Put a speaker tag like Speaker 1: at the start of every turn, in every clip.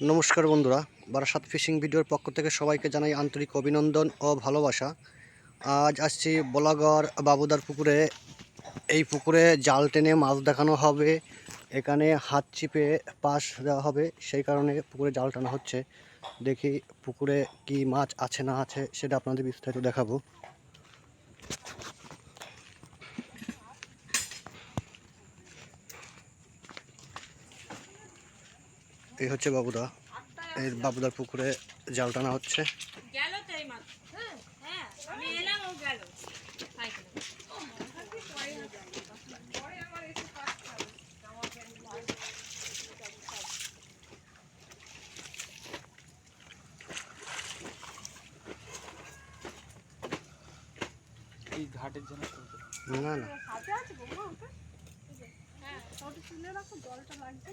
Speaker 1: নমস্কার বন্ধুরা, বারাসাত ফিশিং ভিডিওর পক্ষ থেকে সবাইকে জানাই আন্তরিক অভিনন্দন ও ভালোবাসা। আজ আসছি বলাগড় বাবুদার পুকুরে। এই পুকুরে জাল টেনে মাছ দেখানো হবে। এখানে হাত চিপে পাশ দেওয়া হবে। সেই কারণে পুকুরে জাল টানা হচ্ছে। দেখি পুকুরে কি মাছ আছে না আছে, সেটা আপনাদের বিস্তারিত দেখাবো। এই হচ্ছে বাবুদা। এই বাবুদার পুকুরে জাল টানা হচ্ছে।
Speaker 2: হ্যাঁ আমি এলাম ও গেল। সাইকেলে
Speaker 3: এই ঘাটের জন্য
Speaker 1: না না।
Speaker 2: হ্যাঁ তুলে রাখো জলটা লাগবে।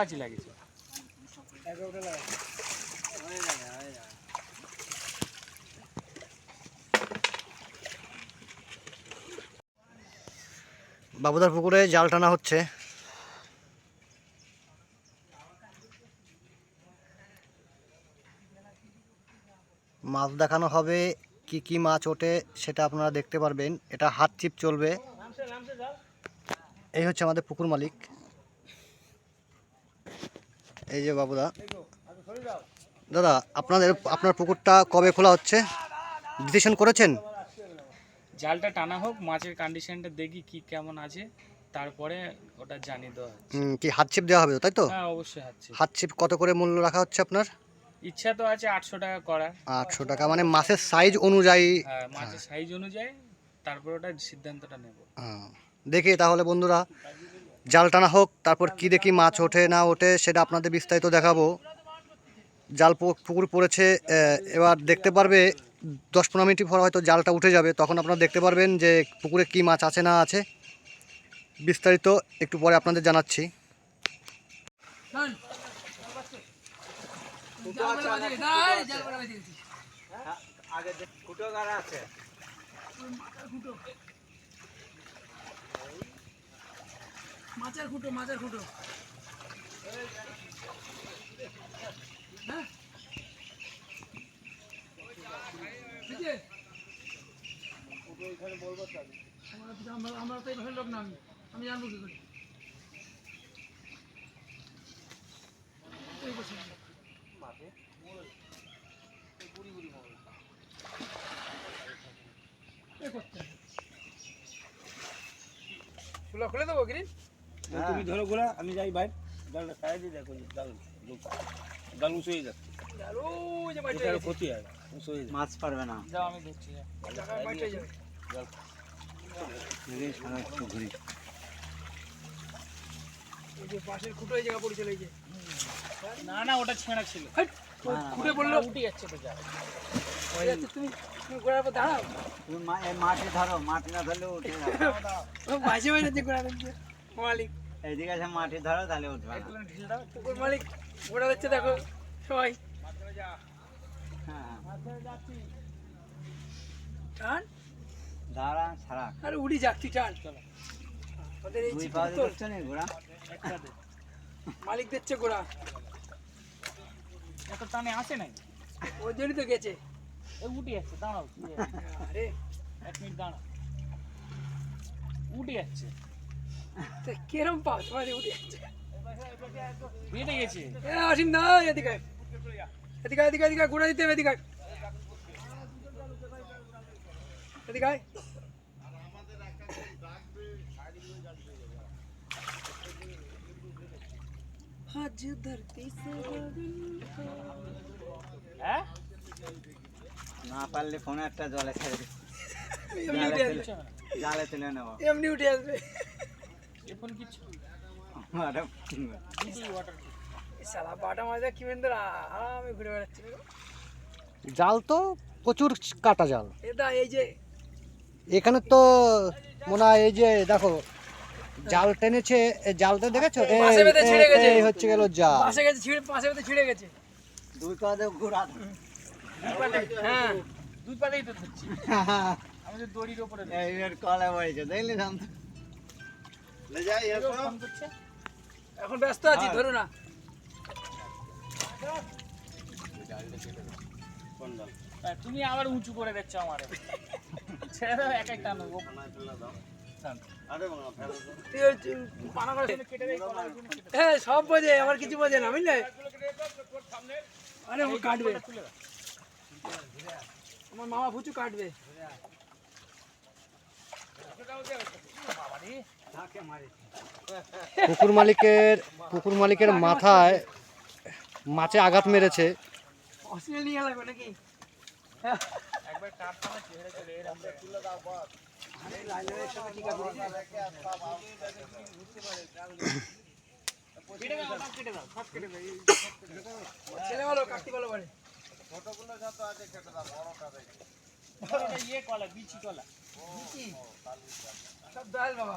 Speaker 3: কাছি লাগিয়েছে।
Speaker 1: বাবুদার পুকুরে জাল টানা হচ্ছে। মাছ দেখানো হবে, কি কি মাছ ওঠে সেটা আপনারা দেখতে পারবেন। এটা হাত চিপ চলবে। এই হচ্ছে আমাদের পুকুর মালিক। এই যে বাবুদা। দাদা আপনাদের আপনার পুকুরটা কবে খোলা হচ্ছে? ডিসিশন করেছেন?
Speaker 3: জালটা টানা হোক মাছের কন্ডিশনটা দেখি কি কেমন আছে তারপরে ওটা জানিয়ে দেওয়া
Speaker 1: হুম, কি হাত চিপ দেওয়া হবে তাই তো?
Speaker 3: হ্যাঁ অবশ্যই হচ্ছে
Speaker 1: হাত চিপ কত করে মূল্য রাখা হচ্ছে আপনার?
Speaker 3: ইচ্ছা তো আছে আটশো টাকা করা
Speaker 1: আটশো টাকা মানে মাছের সাইজ অনুযায়ী।
Speaker 3: হ্যাঁ মাছের সাইজ অনুযায়ী তারপর ওটা সিদ্ধান্তটা নেব।
Speaker 1: দেখি তাহলে বন্ধুরা। জাল টানা হোক, তারপর কি দেখি মাছ ওঠে না ওঠে সেটা আপনাদের বিস্তারিত দেখাবো। জাল পুকুর পড়েছে এবার দেখতে পারবে, দশ পনেরো মিনিট পর হয়তো জালটা উঠে যাবে, তখন আপনারা দেখতে পারবেন যে পুকুরে কি মাছ আছে না আছে। বিস্তারিত একটু পরে আপনাদের জানাচ্ছি।
Speaker 4: মাছের খুঁটো মাছের খুঁটো। হ্যাঁ? আমরা- তো এই ভাষার লোক না, আমি আমি জানব কি করে। খুলে দেবো গ্রিন
Speaker 5: তুমি ধরো গোলা আমি যাই বাইর। জালটা সাইড দিয়ে দেখো জাল জাল উঁচু হয়ে যাচ্ছে ক্ষতি হয় উঁচু হয়ে
Speaker 6: মাছ পারবে না।
Speaker 3: যাও আমি দেখছি
Speaker 4: জায়গায় মাঠে যাবে।
Speaker 6: সারা একটু ঘুরি।
Speaker 4: এই যে পাশের খুঁটো এই জায়গা পড়েছিল এই যে।
Speaker 3: না না ওটা ছেঁড়া ছিল।
Speaker 4: খুঁটে পড়ল।
Speaker 3: উঠে যাচ্ছে তো
Speaker 4: তুমি তুমি গোড়ার পর দাঁড়াও।
Speaker 6: তুমি মাঠে ধরো মাঠে না ধরলে উঠে
Speaker 4: মাঝে মাঝে মালিক।
Speaker 6: এইদিকে এসে মাঠে ধরো তাহলে উঠবে
Speaker 4: পুকুর মালিক গোড়া দিচ্ছে দেখো সবাই।
Speaker 6: হ্যাঁ।
Speaker 4: টান।
Speaker 6: দাঁড়া ছাড়া।
Speaker 4: আর উড়ি যাচ্ছি টান। ওদের এই
Speaker 6: ঘোড়া?
Speaker 4: মালিক দিচ্ছে গোড়া
Speaker 3: এত টানে আসে নাই।
Speaker 4: ওর জন্যই তো গেছে।
Speaker 3: এ উঠে যাচ্ছে দাঁড়াও?
Speaker 4: আরে।
Speaker 3: এক মিনিট দাঁড়াও উঠে যাচ্ছে।
Speaker 4: কেরম পাও তোমার উঠে যাচ্ছে?
Speaker 3: বেঁধে গেছে
Speaker 4: আসিম না এদিকে এদিকে এদিকে এদিকে ঘুরে দিতে হবে এদিকে এদিকে আজ ধরতি
Speaker 3: হ্যাঁ?
Speaker 6: না পারলে ফোন একটা জলে ছেড়ে
Speaker 4: দিচ্ছি
Speaker 6: জালে তুলে নেব।
Speaker 4: এমনি উঠে আসবে।
Speaker 1: জাল তো প্রচুর কাটা জাল।
Speaker 4: এটা এই যে
Speaker 1: এখানে তো মনে হয় এই যে দেখো জাল টেনেছে জালটা দেখেছ? এই হচ্ছে গেল জাল।
Speaker 4: পাশে গেছে ছিঁড়ে পাশে বেঁধে ছিঁড়ে গেছে।
Speaker 6: দুই কাঁধে ঘোরা।
Speaker 4: হ্যাঁ
Speaker 3: দুই পাতেই তো ধরছি। আমি তো দড়ির ওপরে
Speaker 6: এই এর কলে বইছে দেখলি
Speaker 4: এখন ব্যস্ত আছি ধরো না।
Speaker 3: হ্যাঁ, তুমি আবার উঁচু করে দিচ্ছ আমারে। ছেড়ে দাও এক একটা নেব।
Speaker 6: বাবা
Speaker 4: হ্যাঁ সব বোঝে আমার কিছু বোঝে না বুঝলে? আরে ও কাটবে। আমার মামা ফুচু কাটবে।
Speaker 1: পুকুর মালিকের পুকুর মালিকের মাথায় মাছে আঘাত মেরেছে।
Speaker 3: কেটে দাও
Speaker 4: ছেলে ভালো কাটতে ভালো পারে
Speaker 3: এটা ইয়ে কলা বিচি কলা।
Speaker 4: কি? সব ডাল বাবা।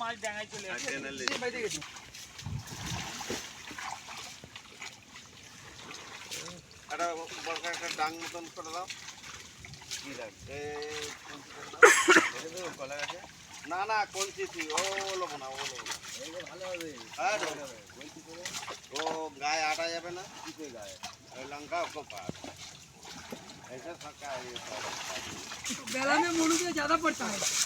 Speaker 3: মাছ ডাঙায় চলে আসবে
Speaker 4: সেই বাইরে গেছি
Speaker 5: একটা বড় একটা ডাং মতন করে দাও কি ডাং কলা গাছে না না কঞ্চিছি ও লোবো না ও লোবো না ভালো হবে হ্যাঁ ও গায়ে আটা যাবে না গায়ে ওই লঙ্কা को पार ऐसा थका है ये सारा
Speaker 4: बेला में मुड़ू के ज्यादा पड़ता है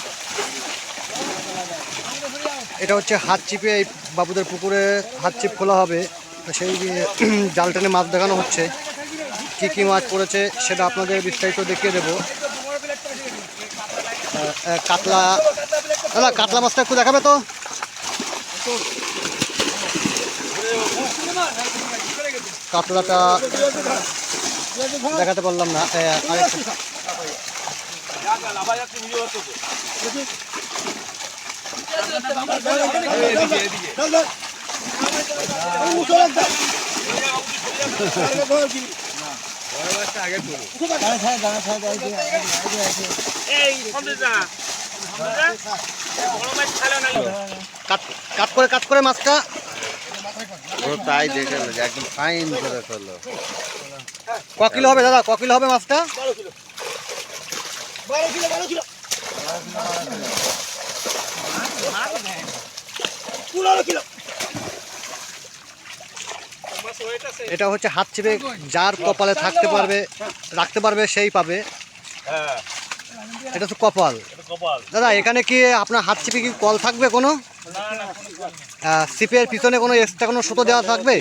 Speaker 1: এটা হচ্ছে হাত চিপে এই বাবুদের পুকুরে হাত চিপ খোলা হবে। সেই জাল টেনে মাছ দেখানো হচ্ছে। কি কি মাছ পড়েছে সেটা আপনাদের বিস্তারিত দেখিয়ে দেবো। কাতলা। দাদা, কাতলা মাছটা একটু দেখাবে তো? কাতলাটা দেখাতে পারলাম না। আরেকটা
Speaker 3: এই সন্দেশা বড় মাছ খালো না
Speaker 1: করে করে মাছটা।
Speaker 5: তাই দেখে একদম ফাইন করে ফেলল।
Speaker 1: ক কিলো হবে দাদা? ক কিলো হবে মাছটা? এটা হচ্ছে হাত চেপে যার কপালে থাকতে পারবে, রাখতে পারবে, সেই পাবে। এটা তো কপাল। দাদা, এখানে কি আপনার হাত চেপে কি কল থাকবে কোনো? সিপের পিছনে কোনো এক্সট্রা কোনো সুতো দেওয়া থাকবে?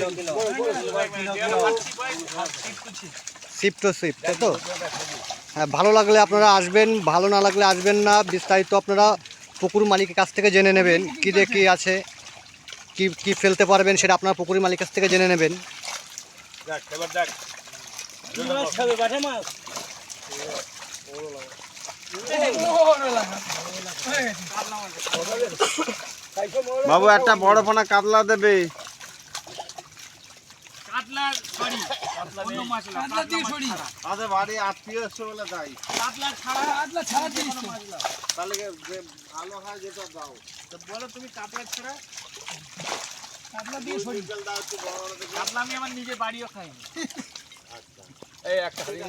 Speaker 1: সিপ টু সিপ তাই তো? হ্যাঁ ভালো লাগলে আপনারা আসবেন, ভালো না লাগলে আসবেন না। বিস্তারিত আপনারা পুকুর মালিকের কাছ থেকে জেনে নেবেন কী দিয়ে কী আছে, কি কি ফেলতে পারবেন সেটা আপনার পুকুর মালিকের কাছ থেকে জেনে নেবেন।
Speaker 5: বাবু, একটা বড় ফোনা কাতলা দেবে।
Speaker 3: কাতলা সরি অন্য মাছ না
Speaker 4: কাতলা দিয়ে সরি।
Speaker 5: আমাদের বাড়ি আত্মীয় এসছে বলে তাই
Speaker 3: কাতলা ছাড়া
Speaker 4: কাতলা ছাড়া জিনিস তো।
Speaker 5: তাহলে যে ভালো হয় যেটা দাও।
Speaker 3: তো বলো তুমি কাতলা ছাড়া?
Speaker 4: কাতলা দিয়ে সরি।
Speaker 3: কাতলা আমি আমার নিজে বাড়িও খাইনি
Speaker 4: এই একটা হারিয়ে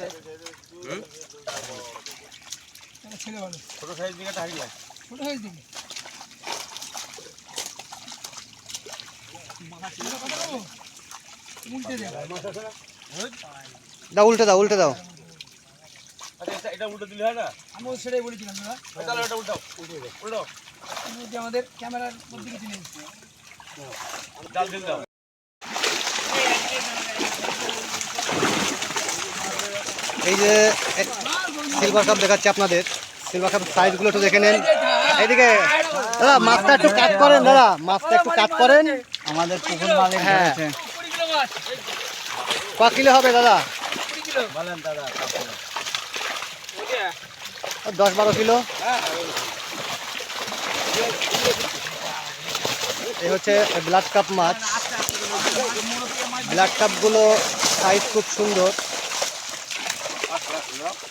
Speaker 4: ছেলে ভালো
Speaker 5: ছোট সাইজ দিকে হারিয়ে
Speaker 4: ছোট
Speaker 1: দাও উল্টে দাও উল্টে দাও।
Speaker 5: আচ্ছা এটা উল্টো দিলে হয় না?
Speaker 4: আমিও সেটাই বলেছিলাম দাদা।
Speaker 5: তাহলে ওটা উল্টাও। উল্টাও।
Speaker 4: এর আমাদের ক্যামেরার মধ্যে কিছু নেই।
Speaker 5: জাল দিল দাও।
Speaker 1: এই যে সিলভার কাপ দেখাচ্ছি আপনাদের। সিলভার কাপ সাইজগুলো একটু দেখে নেন। এইদিকে দাদা মাছটা একটু কাট করেন দাদা। মাছটা একটু কাট করেন।
Speaker 6: আমাদের পুকুর মালিক
Speaker 1: হ্যাঁ। ক কিলো হবে দাদা?
Speaker 6: বলেন দাদা
Speaker 1: দশ বারো কিলো? এই হচ্ছে ব্লাড কাপ মাছ। ব্লাড কাপগুলো সাইজ খুব সুন্দর।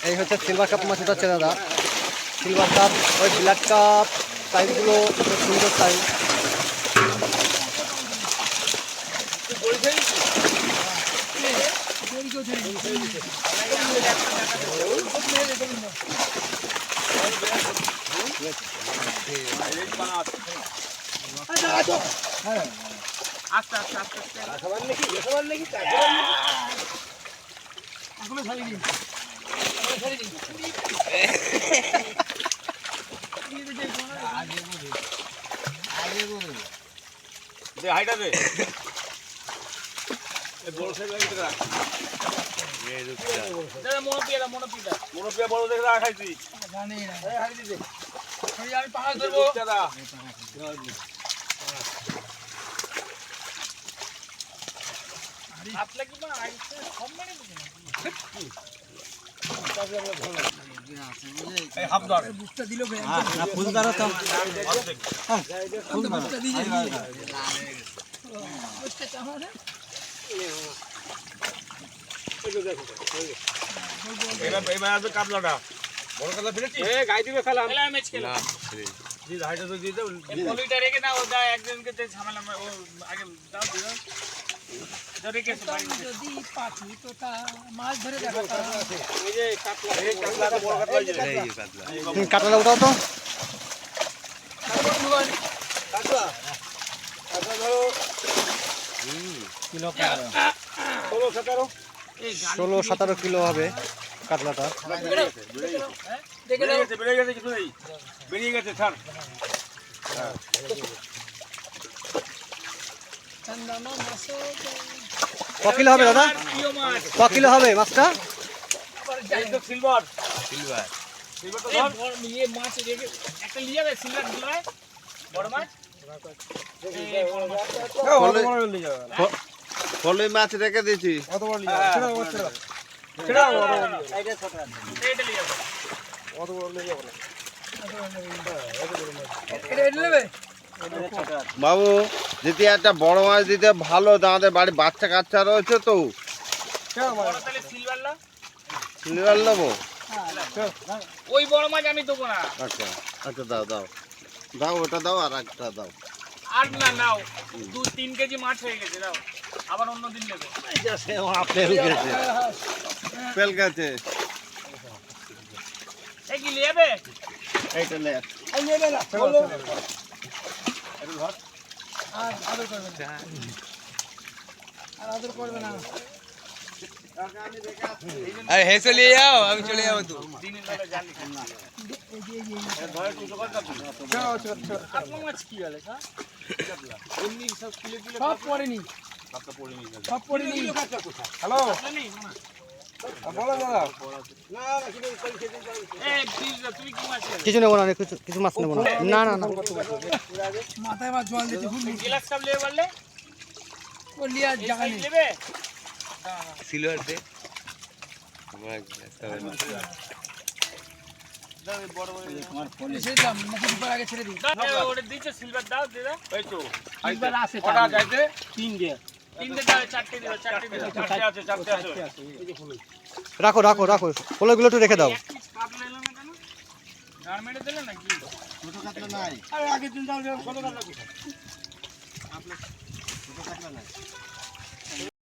Speaker 1: এই হচ্ছে সিলভার কাপ মাছ এটা হচ্ছে দাদা। সিলভার কাপ ওই ব্লাড কাপ সাইজগুলো খুব সুন্দর সাইজ
Speaker 3: আস্তে আস্তে আস্তে
Speaker 4: এখনও ছাড়িনি
Speaker 5: দে। হাইটা
Speaker 4: আমি পাহাড় ধরবো।
Speaker 5: দাদা ধর।
Speaker 6: না ফুল দাঁড়া তো।
Speaker 4: তা মাছ ধরে।
Speaker 5: কাতলা
Speaker 1: উঠাও তো
Speaker 5: কাতলা কাতলা ধরো
Speaker 6: কিলো
Speaker 5: ষোলো সতেরো?
Speaker 1: ষোলো সতেরো কিলো হবে কাতলাটা।
Speaker 4: দেখে
Speaker 5: গেছে কিছু নেই বেরিয়ে গেছে ছাড়।
Speaker 1: ক কিলো হবে দাদা?
Speaker 3: মাছ
Speaker 1: ক কিলো হবে মাছটা?
Speaker 5: সিলভার। সিলভার। সিলভার তো
Speaker 3: এই
Speaker 5: ধর।
Speaker 3: বড় ইয়ে মাছ রেখে বড়।
Speaker 5: ফলই দিয়েছি
Speaker 4: এইটা ছোট
Speaker 3: এইটা
Speaker 4: নেবে?
Speaker 5: বাবু যদি একটা বড় মাছ দিতে ভালো আমাদের বাড়ি বাচ্চা কাচ্চা রয়েছে তো।
Speaker 3: সিলভার
Speaker 5: সিলভার নেব?
Speaker 3: ওই বড় মাছ আমি দেবো না।
Speaker 5: আচ্ছা আচ্ছা দাও দাও। দাও ওটা দাও আর একটা দাও।
Speaker 3: আর না নাও। দু তিন কেজি মাছ হয়ে গেছে দাও। আবার অন্য দিন নেবে।
Speaker 5: পেল গেছে। পেল গেছে।
Speaker 3: এই কি নিয়ে যাবে
Speaker 5: এইটা লে
Speaker 4: এই নেবে না বলো। আর আদর করবে না। আর আদর করবে না।
Speaker 7: আরে হেসে নিয়ে যাও আমি চলে যাব তো।
Speaker 3: দিনের বেলা জানি
Speaker 4: এই যে এই যে
Speaker 3: আপনার মাছ কি বলে হ্যাঁ? এমনি সব খুলে কি মাছ
Speaker 1: কিছু নেব না কিছু কিছু মাছ নেব না। না না না।
Speaker 4: মাথায় আবার জল দিতে ভুল
Speaker 3: গ্লাস কাপ নেবে বললে
Speaker 4: ও লিয়ার জায়গা
Speaker 3: নেবে
Speaker 7: সিলভার দে।
Speaker 4: দিলাম আগে
Speaker 1: রাখো রাখো রাখো। পোলোগুলো একটু রেখে দাও।
Speaker 5: নাই।
Speaker 4: আগের দিন দাও ছোট কাটলা
Speaker 5: ছোট কাতলা নাই।